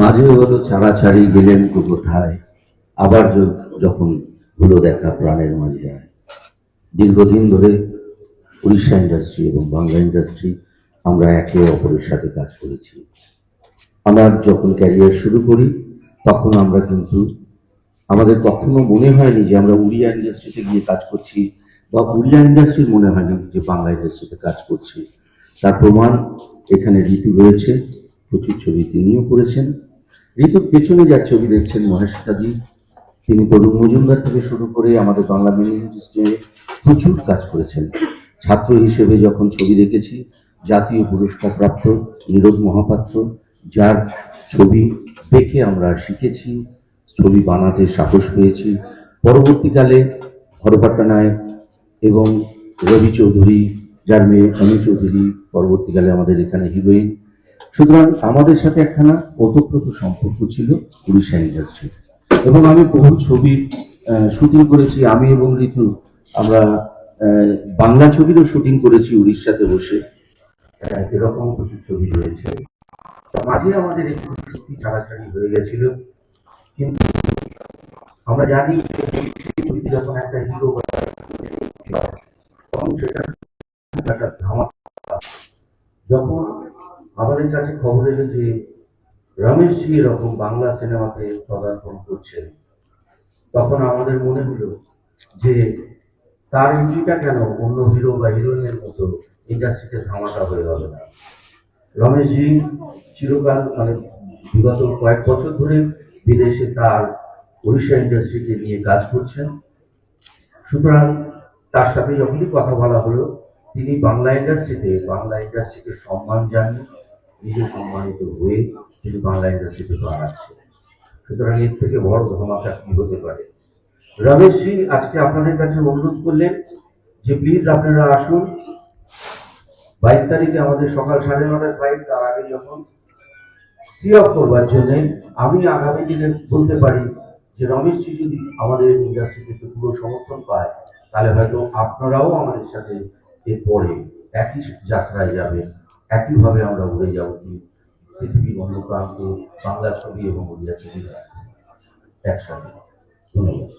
মাঝে হলো ছাড়াছাড়ি গেলেন তো কোথায়? আবার যখন হলো দেখা প্রাণের মাঝে আয়। দীর্ঘদিন ধরে উড়িষ্যা ইন্ডাস্ট্রি এবং বাংলা ইন্ডাস্ট্রি আমরা একে অপরের সাথে কাজ করেছি। আমরা যখন ক্যারিয়ার শুরু করি, তখন আমরা কিন্তু আমাদের কখনো মনে হয়নি যে আমরা উড়িয়া ইন্ডাস্ট্রিতে গিয়ে কাজ করছি বা উড়িয়া ইন্ডাস্ট্রির মনে হয়নি যে বাংলা ইন্ডাস্ট্রিতে কাজ করছি। তার প্রমাণ এখানে ঋতু রয়েছে। প্রচুর ছবি তিনিও করেছেন। ঋতুর পেছনে যার ছবি দেখছেন মহেশাদি তিনি তরুণ মজুমদার থেকে শুরু করে আমাদের বাংলা মিডিয়া ইন্ডাস্ট্রিতে প্রচুর কাজ করেছেন। ছাত্র হিসেবে যখন ছবি দেখেছি, জাতীয় পুরস্কার প্রাপ্ত নীরদ মহাপাত্র, যার ছবি দেখে আমরা শিখেছি, ছবি বানাতে সাহস পেয়েছি। পরবর্তীকালে হরপাট্টা নায়ক এবং রবি চৌধুরী, যার মেয়ে অনু চৌধুরী, পরবর্তীকালে আমাদের এখানে হিরোইন সুতরাং আমাদের সাথে একখানা ওতপ্রোত সম্পর্ক ছিল উড়িষ্যা ইন্ডাস্ট্রি এবং আমি বহু ছবির শুটিং করেছি। আমি এবং ঋতু, আমরা বাংলা ছবিরও শুটিং করেছি উড়িষ্যাতে বসে। এরকম কিছু ছবি রয়েছে। মাঝে আমাদের একটু সত্যি ছাড়াছাড়ি হয়ে গেছিল। কিন্তু আমরা জানি যখন একটা হিরো সেটা একটা ধামাকা যখন আমাদের কাছে খবর এলো যে রমেশজি এরকম বাংলা সিনেমাতে পদার্পণ করছেন। তখন আমাদের মনে হলো যে তার এন্ট্রিটা কেন অন্য হিরো বা হিরোইনের মতো ইন্ডাস্ট্রিতে ধামাকা হয়ে গেল না? রমেশজি চিরকাল মানে বিগত কয়েক বছর ধরে বিদেশে তার উড়িষ্যা ইন্ডাস্ট্রিকে নিয়ে কাজ করছেন। সুতরাং তার সাথে যখনই কথা বলা হলো, তিনি বাংলা ইন্ডাস্ট্রিতে বাংলা ইন্ডাস্ট্রিকে সম্মান জানিয়ে নিজে সম্মানিত হয়ে তিনি বাংলা ইন্ডাস্ট্রিতে বাড়াচ্ছে সুতরাং এর থেকে বড় ধামাকা কি হতে পারে? রমেশ সিং, আজকে আপনাদের কাছে অনুরোধ করলেন যে প্লিজ আপনারা আসুন। বাইশ তারিখে আমাদের সকাল সাড়ে নটায় ফ্লাইট তার আগে যখন সি অফ করবার জন্য আমি আগামী দিনে বলতে পারি যে রমেশজি যদি আমাদের ইন্ডাস্ট্রিতে পুরো সমর্থন পায়, তাহলে হয়তো আপনারাও আমাদের সাথে এরপরে একই যাত্রায় যাবেন। একইভাবে আমরা উড়ে যাব কি? পৃথিবীর অন্য প্রান্ত বাংলা ছবি এবং উড়িয়া ছবি। একসাথে ধন্যবাদ।